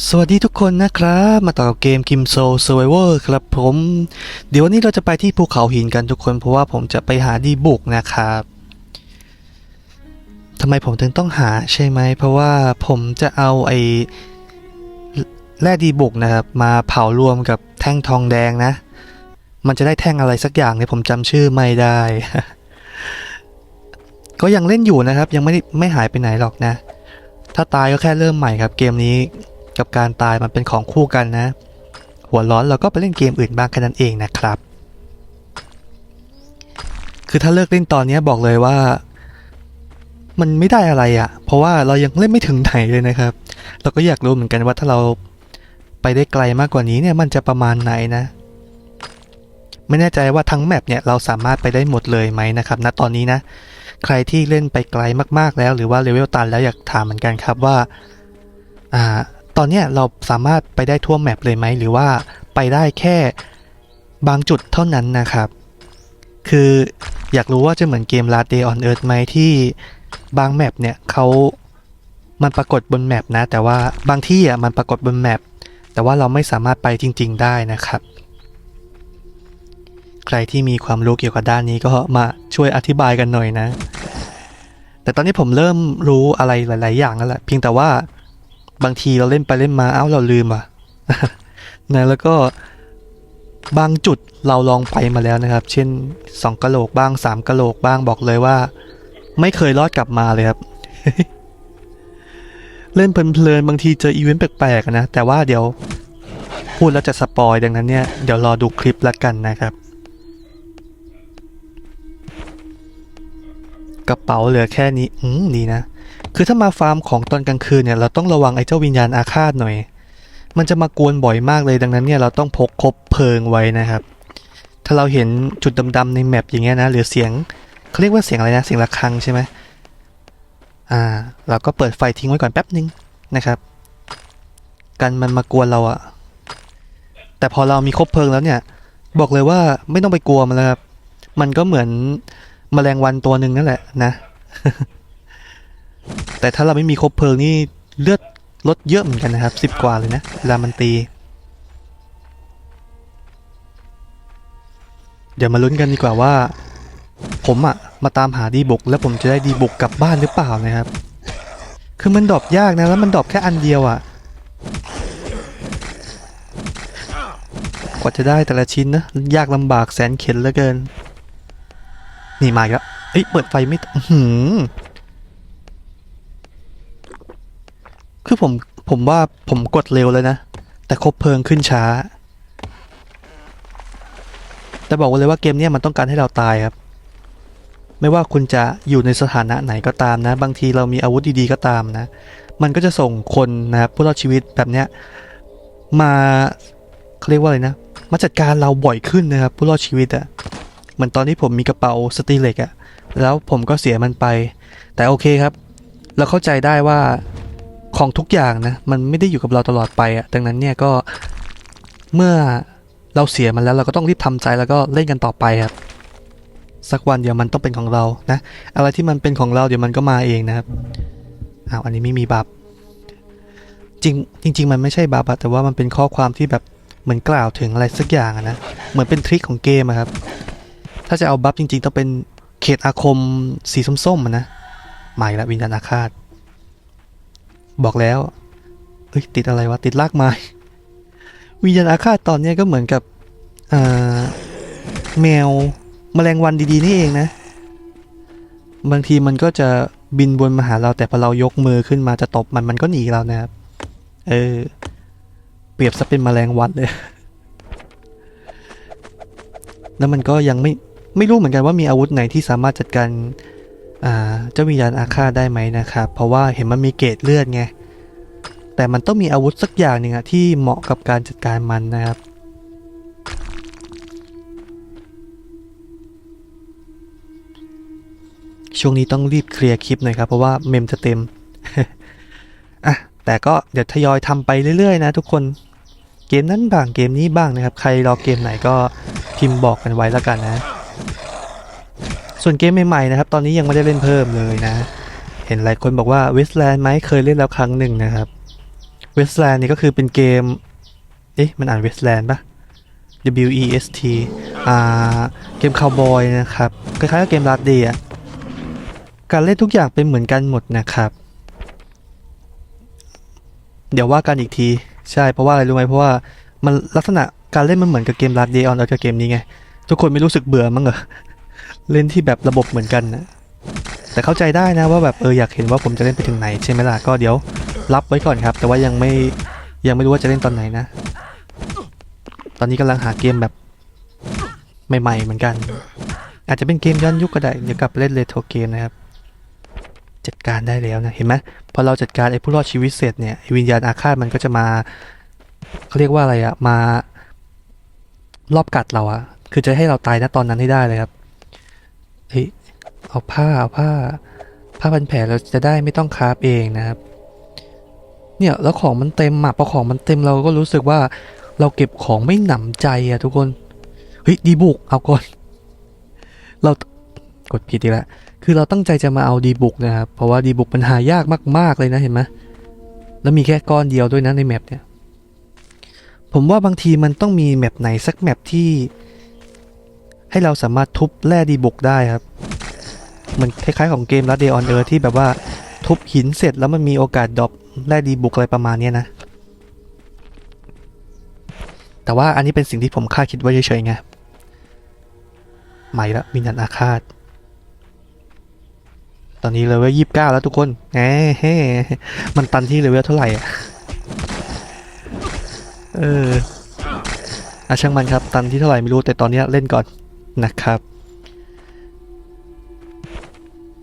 สวัสดีทุกคนนะครับ มาต่อกับเกม Kim Soul Survivor ครับผม เดี๋ยววันนี้เราจะไปที่ภูเขาหินกันทุกคน เพราะว่าผมจะไปหาดีบุกนะครับทำไมผมถึงต้องหาใช่ไหม เพราะว่าผมจะเอาไอ้แร่ดีบุกนะครับ มาเผารวมกับแท่งทองแดงนะ มันจะได้แท่งอะไรสักอย่างเนี่ยผมจำชื่อไม่ได้ ก็ยังเล่นอยู่นะครับ ยังไม่ได้ไม่หายไปไหนหรอกนะ ถ้าตายก็แค่เริ่มใหม่ครับ เกมนี้ กับการตายมันเป็นของคู่กันนะ หัวร้อนเราก็ไปเล่นเกมอื่นบ้างแค่นั้นเองนะครับ คือถ้าเลิกเล่นตอนนี้บอกเลยว่า มันไม่ได้อะไรอะ่ะ เพราะว่าเรายังเล่นไม่ถึงไหนเลยนะครับ เราก็อยากรู้เหมือนกันว่าถ้าเราไปได้ไกลมากกว่านี้เนี่ยมันจะประมาณไหนนะ ไม่แน่ใจว่าทั้งแมปเนี่ยเราสามารถไปได้หมดเลยไหมนะครับณตอนนี้นะ ใครที่เล่นไปไกลมากๆแล้ว หรือว่าเลเวลตันแล้วอยากถามเหมือนกันครับว่า อ่า ตอนนี้เราสามารถไปได้ทั่วแมปเลยไหมหรือว่าไปได้แค่บางจุดเท่านั้นนะครับ คืออยากรู้ว่าจะเหมือนเกม Last Day on Earth ไหมที่บางแมปเนี่ยเขามันปรากฏบนแมปนะ แต่ว่าบางที่อะมันปรากฏบนแมปแต่ว่าเราไม่สามารถไปจริง ๆ ได้นะครับ ใครที่มีความรู้เกี่ยวกับด้านนี้ก็มาช่วยอธิบายกันหน่อยนะ แต่ตอนนี้ผมเริ่มรู้อะไรหลาย ๆ อย่างแล้วแหละเพียงแต่ว่า บางทีเราเล่นไปเล่นมาเอ้าเราลืมอะนะแล้วก็บางจุดเราลองไปมาแล้วนะครับ เช่นสองกะโหลกบ้างสามกะโหลกบ้างบอกเลยว่า ไม่เคยรอดกลับมาเลยครับ เล่นเพลินๆบางทีเจออีเวนต์แปลกๆนะแต่ว่าเดี๋ยวพูดแล้วจะสปอยดังนั้นเนี่ยเดี๋ยวรอดูคลิปแล้วกันนะครับ กระเป๋าเหลือแค่นี้ อืมดีนะ คือถ้ามาฟาร์มของตอนกลางคืนเนี่ยเราต้องระวังไอ้เจ้าวิญญาณอาฆาตหน่อย มันจะมากวนบ่อยมากเลยดังนั้นเนี่ยเราต้องพกคบเพลิงไว้นะครับ ถ้าเราเห็นจุดดำๆในแมปอย่างเงี้ยนะหรือเสียงเขาเรียกว่าเสียงอะไรนะเสียงระฆังใช่ไหมอ่าเราก็เปิดไฟทิ้งไว้ก่อนแป๊บนึงนะครับ กันมันมากวนเราอะแต่พอเรามีคบเพลิงแล้วเนี่ย บอกเลยว่าไม่ต้องไปกลัวมันแล้วครับมันก็เหมือนแมลงวันตัวหนึ่งนั่นแหละนะ แต่ถ้าเราไม่มีคบเพลิงนี่เลือดลดเยอะเหมือนกันนะครับสิบกว่าเลยนะเวลามันตี เดี๋ยวมาลุ้นกันดีกว่าว่า ผมอะมาตามหาดีบุกแล้วผมจะได้ดีบุกกลับบ้านหรือเปล่านะครับ คือมันดรอปยากนะแล้วมันดรอปแค่อันเดียวอะกว่าจะได้แต่ละชิ้นนะยากลำบากแสนเข็ญเหลือเกิน นี่มาแล้วเอ้ยเปิดไฟไม่หือ คือผมผมว่าผมกดเร็วเลยนะ แต่คบเพลิงขึ้นช้า แต่บอกไว้เลยว่าเกมนี้มันต้องการให้เราตายครับ ไม่ว่าคุณจะอยู่ในสถานะไหนก็ตามนะ บางทีเรามีอาวุธดีๆก็ตามนะ มันก็จะส่งคนนะครับผู้รอดชีวิตแบบเนี้ยมาเขาเรียกว่าอะไรนะ มาจัดการเราบ่อยขึ้นนะครับ ผู้รอดชีวิตอะเหมือนตอนที่ผมมีกระเป๋าสตีเล็กอะแล้วผมก็เสียมันไป แต่โอเคครับ เราเข้าใจได้ว่า ของทุกอย่างนะ มันไม่ได้อยู่กับเราตลอดไปอะ่ะดังนั้นเนี่ยก็เมื่อเราเสียมันแล้วเราก็ต้องรีบทำใจแล้วก็เล่นกันต่อไปครับสักวันเดี๋ยวมันต้องเป็นของเรานะ อะไรที่มันเป็นของเราเดี๋ยวมันก็มาเองนะครับอ้าวอันนี้ไม่มีบัฟจริงจริง ๆ มันไม่ใช่บัฟอะแต่ว่ามันเป็นข้อความที่แบบเหมือนกล่าวถึงอะไรสักอย่างนะเหมือนเป็นทริคของเกมครับ ถ้าจะเอาบัฟจริงๆ ต้องเป็นเขตอาคมสีส้มๆอะนะหมายละวิญญาณอาฆาต บอกแล้ว เอ้ยติดอะไรวะ ติดลากไม้ วิญญาณอาฆาตตอนนี้ก็เหมือนกับแมวแมลงวันดีๆนี่เองนะ บางทีมันก็จะบินบนมาหาเราแต่พอเรายกมือขึ้นมาจะตบมันมันก็หนีเรานะครับ เออ เปรียบซะเป็นแมลงวันเลย แล้วมันก็ยังไม่ไม่รู้เหมือนกันว่ามีอาวุธไหนที่สามารถจัดการ เจ้าวิญญาณอาฆาตได้ไหมนะครับ เพราะว่าเห็นมันมีเกรดเลือดไง แต่มันต้องมีอาวุธสักอย่างหนึ่งอะที่เหมาะกับการจัดการมันนะครับ ช่วงนี้ต้องรีบเคลียร์คลิปหน่อยครับ เพราะว่าเมมจะเต็มอะแต่ก็เดี๋ยวทยอยทำไปเรื่อยๆนะทุกคนเกมนั้นบ้างเกมนี้บ้างนะครับ ใครรอเกมไหนก็พิมพ์บอกกันไว้แล้วกันนะ ส่วนเกมใหม่ๆนะครับ ตอนนี้ยังไม่ได้เล่นเพิ่มเลยนะ เห็นหลายคนบอกว่าเวสแลนด์ไหมเคยเล่นแล้วครั้งหนึ่งนะครับเวสแลนด์นี่ก็คือเป็นเกม เอ๊ะ มันอ่านเวสแลนด์ปะ W E S T อ่า เกมคาวบอยนะครับ คล้ายๆกับเกมลาดเดียการเล่นทุกอย่างเป็นเหมือนกันหมดนะครับ เดี๋ยวว่ากันอีกที ใช่ เพราะว่าอะไรรู้ไหมเพราะว่ามันลักษณะการเล่นมันเหมือนกับเกมลาดเดียออนกับเกมนี้ไง ทุกคนไม่รู้สึกเบื่อมั้งเหรอ เล่นที่แบบระบบเหมือนกันนะแต่เข้าใจได้นะว่าแบบเอออยากเห็นว่าผมจะเล่นไปถึงไหนใช่ไหมล่ะก็เดี๋ยวรับไว้ก่อนครับ แต่ว่ายังไม่ยังไม่รู้ว่าจะเล่นตอนไหนนะ ตอนนี้กำลังหาเกมแบบใหม่ๆเหมือนกัน อาจจะเป็นเกมย้อนยุคก็ได้เดี๋ยวกลับเล่นเรโทรเกมนะครับจัดการได้แล้วนะเห็นไหมพอเราจัดการไอ้ผู้รอดชีวิตเสร็จเนี่ยวิญญาณอาฆาตมันก็จะมาเขาเรียกว่าอะไรอะมารอบกัดเราอะคือจะให้เราตายณตอนนั้นให้ได้เลยครับ เฮ้ยเอาผ้าเอาผ้า ผ้าพันแผลเราจะได้ไม่ต้องคราฟเองนะครับ เนี่ยแล้วของมันเต็มอะพอของมันเต็มเราก็รู้สึกว่าเราเก็บของไม่หนำใจอะทุกคนเฮ้ยดีบุกเอาก่อน เรากดผิดอีกแล้วคือเราตั้งใจจะมาเอาดีบุกนะครับ เพราะว่าดีบุกมันหายากมาก ๆ เลยนะเห็นไหมแล้วมีแค่ก้อนเดียวด้วยนะในแมปเนี่ย ผมว่าบางทีมันต้องมีแมปไหนสักแมปที่ ให้เราสามารถทุบแร่ดีบุกได้ครับเหมันคล้ายๆของเกม r ั d เดออนเดอร์ที่แบบว่าทุบหินเสร็จแล้วมันมีโอกาสดรอปแร่ดีบุกอะไรประมาณนี้นะ แต่ว่าอันนี้เป็นสิ่งที่ผมคาดคิดไว้เฉยๆไงใหม่ละมีนันอาฆาต ตอนนี้เลเวลยี่สิบเก้าแล้วทุกคนแหมเฮ้มันตันที่เลเวลเท่าไหร่อะเอออาช่างมันครับ ตันที่เท่าไหร่ไม่รู้แต่ตอนเนี้เล่นก่อน นะครับ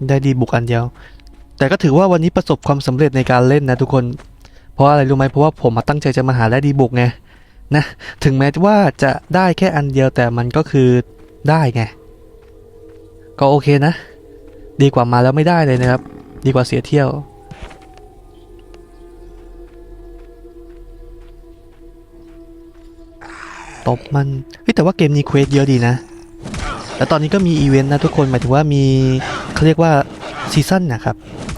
ได้ดีบุกอันเดียว แต่ก็ถือว่าวันนี้ประสบความสำเร็จในการเล่นนะทุกคน เพราะอะไรรู้ไหมเพราะว่าผมมาตั้งใจจะมาหาได้ดีบุกไงนะถึงแม้ว่าจะได้แค่อันเดียวแต่มันก็คือได้ไง ก็โอเคนะ ดีกว่ามาแล้วไม่ได้เลยนะครับ ดีกว่าเสียเที่ยวตบมันเฮ้ยแต่ว่าเกมนี้เควสเยอะดีนะ แล้วตอนนี้ก็มีอีเวนต์นะทุกคนหมายถึงว่ามีเขาเรียกว่าซีซั่นนะครับ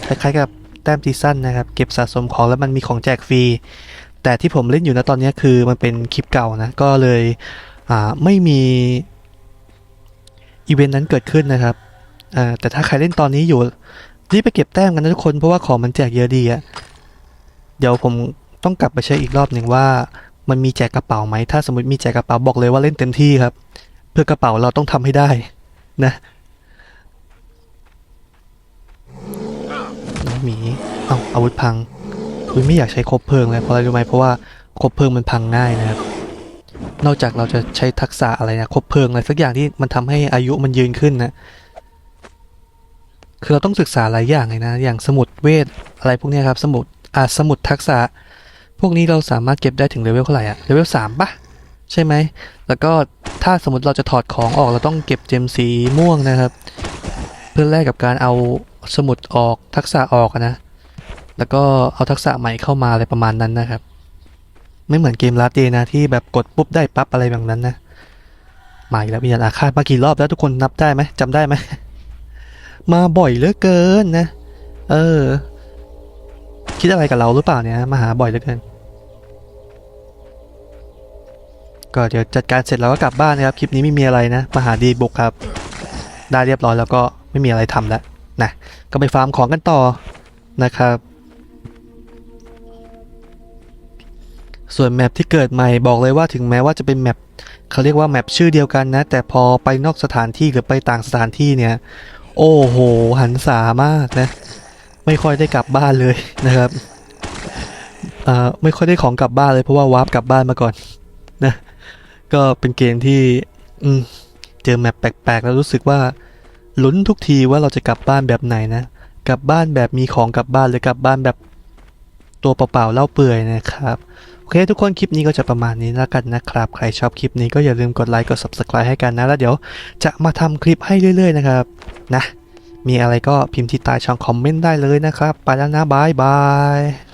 คล้ายๆกับแต้มซีซั่นนะครับ เก็บสะสมของแล้วมันมีของแจกฟรี แต่ที่ผมเล่นอยู่นะตอนนี้คือมันเป็นคลิปเก่านะ ก็เลยไม่มีอีเวนต์นั้นเกิดขึ้นนะครับแต่ถ้าใครเล่นตอนนี้อยู่รีบไปเก็บแต้มกันนะทุกคนเพราะว่าของมันแจกเยอะดีอะเดี๋ยวผมต้องกลับไปเช็คอีกรอบหนึ่งว่า มันมีแจกกระเป๋าไหม ถ้าสมมติมีแจกกระเป๋าบอกเลยว่าเล่นเต็มที่ครับ เพื่อกระเป๋าเราต้องทำให้ได้นะน้องหมีเอาอาวุธพังอุ้ยไม่อยากใช้คบเพลิงเลยเพราะอะไรรู้ไหมเพราะว่าคบเพลิงมันพังง่ายนะครับ นอกจากเราจะใช้ทักษะอะไรนะคบเพลิงอะไรสักอย่างที่มันทำให้อายุมันยืนขึ้นนะคือเราต้องศึกษาหลายอย่างเลยนะ อย่างสมุดเวทอะไรพวกนี้ครับ สมุดอ่าสมุดทักษะ พวกนี้เราสามารถเก็บได้ถึงเลเวลเท่าไหร่อะเลเวลสามปะ ใช่ไหม แล้วก็ถ้าสมมติเราจะถอดของออกเราต้องเก็บเจมสีม่วงนะครับ เพื่อแลกกับการเอาสมุดออกทักษะออกอะนะ แล้วก็เอาทักษะใหม่เข้ามาอะไรประมาณนั้นนะครับ ไม่เหมือนเกมลาเตนะที่แบบกดปุ๊บได้ปั๊บอะไรแบบนั้นนะมาอีกแล้ววิญญาณอาฆาตมากี่รอบแล้วทุกคนนับได้ไหมจำได้ไหมมาบ่อยเหลือเกินนะ เออ คิดอะไรกับเราหรือเปล่าเนี่ยมาหาบ่อยเหลือเกิน ก็เดี๋ยวจัดการเสร็จแล้วก็กลับบ้านนะครับ คลิปนี้ไม่มีอะไรนะมาหาดีบุกครับ ได้เรียบร้อยแล้วก็ไม่มีอะไรทำแล้วนะก็ไปฟาร์มของกันต่อนะครับ ส่วนแมปที่เกิดใหม่บอกเลยว่าถึงแม้ว่าจะเป็นแมปเขาเรียกว่าแมปชื่อเดียวกันนะ แต่พอไปนอกสถานที่หรือไปต่างสถานที่เนี่ย โอ้โห หันษามากนะ ไม่ค่อยได้กลับบ้านเลยนะครับไม่ค่อยได้ของกลับบ้านเลยเพราะว่าวาร์ปกลับบ้านมาก่อน ก็เป็นเกมที่อืมเจอแมปแปลกๆ แล้วรู้สึกว่าลุ้นทุกทีว่าเราจะกลับบ้านแบบไหนนะ กลับบ้านแบบมีของกลับบ้านหรือกลับบ้านแบบตัวเปล่าๆเล่าเปื่อยนะครับ โอเคทุกคนคลิปนี้ก็จะประมาณนี้แล้วกันนะครับ ใครชอบคลิปนี้ก็อย่าลืมกดไลค์กด subscribe ให้กันนะ แล้วเดี๋ยวจะมาทำคลิปให้เรื่อย ๆ นะครับนะมีอะไรก็พิมพ์ที่ใต้ช่องคอมเมนต์ได้เลยนะครับ ไปแล้วนะบายบาย